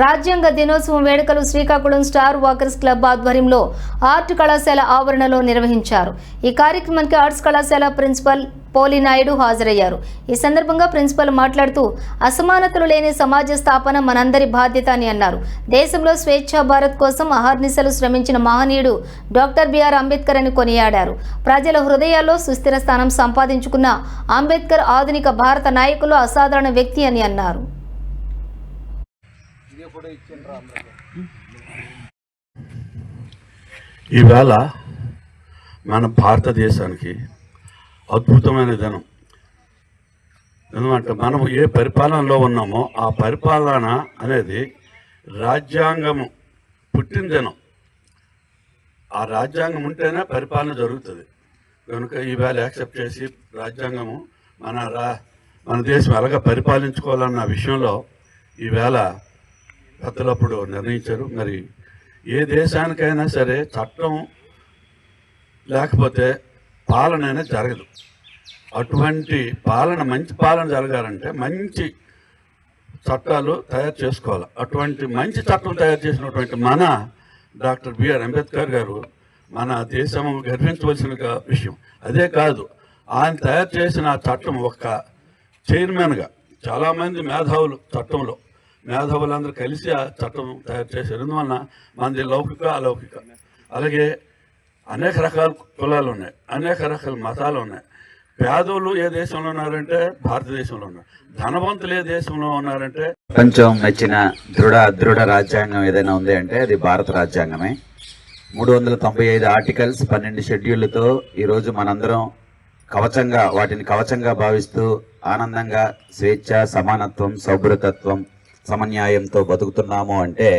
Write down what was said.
రాజ్యాంగ దినోత్సవం వేడుకలు శ్రీకాకుళం స్టార్ వాకర్స్ క్లబ్ ఆధ్వర్యంలో ఆర్ట్ కళాశాల ఆవరణలో నిర్వహించారు. ఈ కార్యక్రమానికి ఆర్ట్స్ కళాశాల ప్రిన్సిపల్ పోలినాయుడు హాజరయ్యారు. ఈ సందర్భంగా ప్రిన్సిపల్ మాట్లాడుతూ అసమానతలు లేని సమాజ స్థాపన మనందరి బాధ్యత అని అన్నారు. దేశంలో స్వేచ్ఛ భారత్ కోసం అహర్నిశలు శ్రమించిన మహనీయుడు డాక్టర్ బిఆర్ అంబేద్కర్ అని కొనియాడారు. ప్రజల హృదయాల్లో సుస్థిర స్థానం సంపాదించుకున్న అంబేద్కర్ ఆధునిక భారత నాయకులు అసాధారణ వ్యక్తి అని అన్నారు. ఈవేళ మన భారతదేశానికి అద్భుతమైన దినం. ఎందుకంటే మనం ఏ పరిపాలనలో ఉన్నామో ఆ పరిపాలన అనేది రాజ్యాంగము పుట్టిన దినం. ఆ రాజ్యాంగం ఉంటేనే పరిపాలన జరుగుతుంది. కనుక ఈవేళ యాక్సెప్ట్ చేసి రాజ్యాంగము మన రా మన దేశం ఎలాగ పరిపాలించుకోవాలన్న విషయంలో ఈవేళ పెద్దలప్పుడు నిర్ణయించారు. మరి ఏ దేశానికైనా సరే చట్టం లేకపోతే పాలన అనేది జరగదు. అటువంటి పాలన మంచి పాలన జరగాలంటే మంచి చట్టాలు తయారు చేసుకోవాలి. అటువంటి మంచి చట్టం తయారు చేసినటువంటి మన డాక్టర్ బిఆర్ అంబేద్కర్ గారు మన దేశం గర్వించవలసిన విషయం. అదే కాదు ఆయన తయారు చేసిన చట్టం ఒక చైర్మన్గా చాలామంది మేధావులు చట్టంలో మేధావులందరూ కలిసి ఆ చట్టం తయారు చేశారు. ఎందువలన మనది లౌకిక అలౌకిక. అలాగే అనేక రకాల కులాలు ఉన్నాయి. అనేక రకాల మతాలు ఉన్నాయి. పేదోళ్ళు ఏ దేశంలో ఉన్నారంటే భారతదేశంలో ఉన్నారు. ధనవంతులు ఏ దేశంలో ఉన్నారంటే ప్రపంచం మెచ్చిన దృఢ దృఢ రాజ్యాంగం ఏదైనా ఉంది అంటే అది భారత రాజ్యాంగమే. మూడు వందల తొంభై ఐదు ఆర్టికల్స్ పన్నెండు షెడ్యూళ్ళతో ఈరోజు మనందరం కవచంగా వాటిని కవచంగా భావిస్తూ ఆనందంగా స్వేచ్ఛ సమానత్వం సౌభ్రతత్వం సమన్యాయంతో బతుకుతున్నాము అంటే